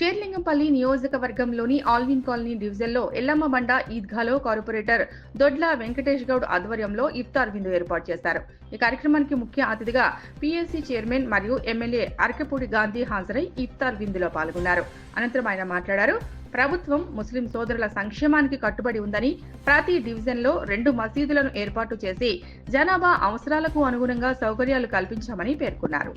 షేర్లింగంపల్లి నియోజకవర్గంలోని Alvin colony డివిజన్లో ఎల్లమ్మబండ ఈద్గాలో కార్పొరేటర్ దొడ్ల వెంకటేష్ గౌడ్ ఆధ్వర్యంలో ఇఫ్తార్ విందు ఏర్పాటు చేశారు. ఈ కార్యక్రమానికి ముఖ్య అతిథిగా పీఎస్సీ చైర్మన్ మరియు ఎమ్మెల్యే అరకపూడి గాంధీ హాజరై ఇఫ్తార్ విందులో పాల్గొన్నారు. అనంతరం ఆయన మాట్లాడారు ప్రభుత్వం ముస్లిం సోదరుల సంక్షేమానికి కట్టుబడి ఉందని ప్రతి డివిజన్లో రెండు మసీదులను ఏర్పాటు చేసి జనాభా అవసరాలకు అనుగుణంగా సౌకర్యాలు కల్పించామని పేర్కొన్నారు.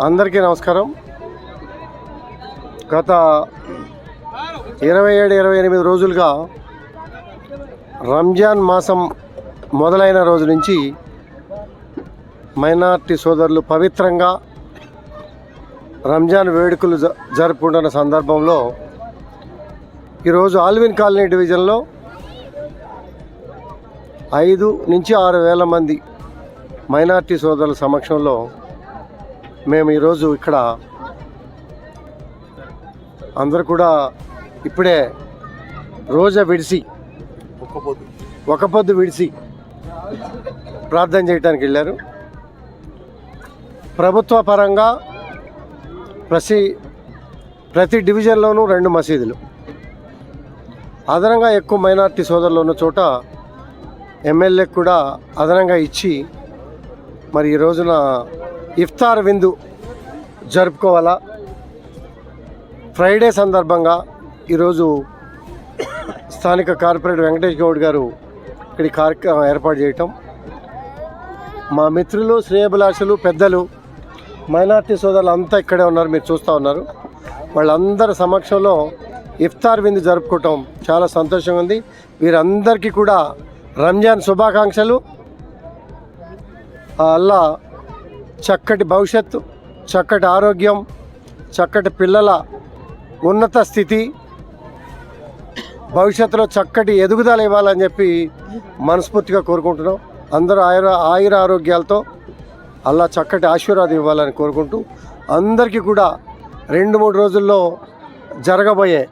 అందరికీ నమస్కారం. గత ఇరవై ఏడు ఇరవై ఎనిమిది రోజులుగా రంజాన్ మాసం మొదలైన రోజు నుంచి మైనార్టీ సోదరులు పవిత్రంగా రంజాన్ వేడుకలు జ జరుపుకుంటున్న సందర్భంలో ఈరోజు ఆల్విన్ కాలనీ డివిజన్లో ఐదు నుంచి ఆరు వేల మంది మైనార్టీ సోదరుల సమక్షంలో మేము ఈరోజు ఇక్కడ అందరూ కూడా ఇప్పుడే రోజా విడిసి ఒక పొద్దు విడిసి ప్రార్థన చేయడానికి వెళ్ళారు. ప్రభుత్వ పరంగా ప్రతి ప్రతి డివిజన్లోనూ రెండు మసీదులు. అదనంగా ఎక్కువ మైనార్టీ సోదరులు ఉన్న చోట ఎమ్మెల్యేకి కూడా అదనంగా ఇచ్చి మరి ఈ రోజున ఇఫ్తార్ విందు జరుపుకోవాలా? ఫ్రైడే సందర్భంగా ఈరోజు స్థానిక కార్పొరేటర్ వెంకటేష్ గౌడ్ గారు ఇక్కడ కార్యక్రమం ఏర్పాటు చేయటం. మా మిత్రులు శ్రేయభిలాషులు పెద్దలు మైనార్టీ సోదరులు అంతా ఇక్కడే ఉన్నారు మీరు చూస్తూ ఉన్నారు. వాళ్ళందరి సమక్షంలో ఇఫ్తార్ విందు జరుపుకోవటం చాలా సంతోషంగా ఉంది. వీరందరికీ కూడా రంజాన్ శుభాకాంక్షలు. అల్లా చక్కటి భవిష్యత్తు చక్కటి ఆరోగ్యం చక్కటి పిల్లల ఉన్నత స్థితి భవిష్యత్తులో చక్కటి ఎదుగుదల ఇవ్వాలని చెప్పి మనస్ఫూర్తిగా కోరుకుంటున్నాం. అందరూ ఆయుర ఆయుర ఆరోగ్యాలతో అలా చక్కటి ఆశీర్వాదం ఇవ్వాలని కోరుకుంటూ అందరికీ కూడా రెండు మూడు రోజుల్లో జరగబోయే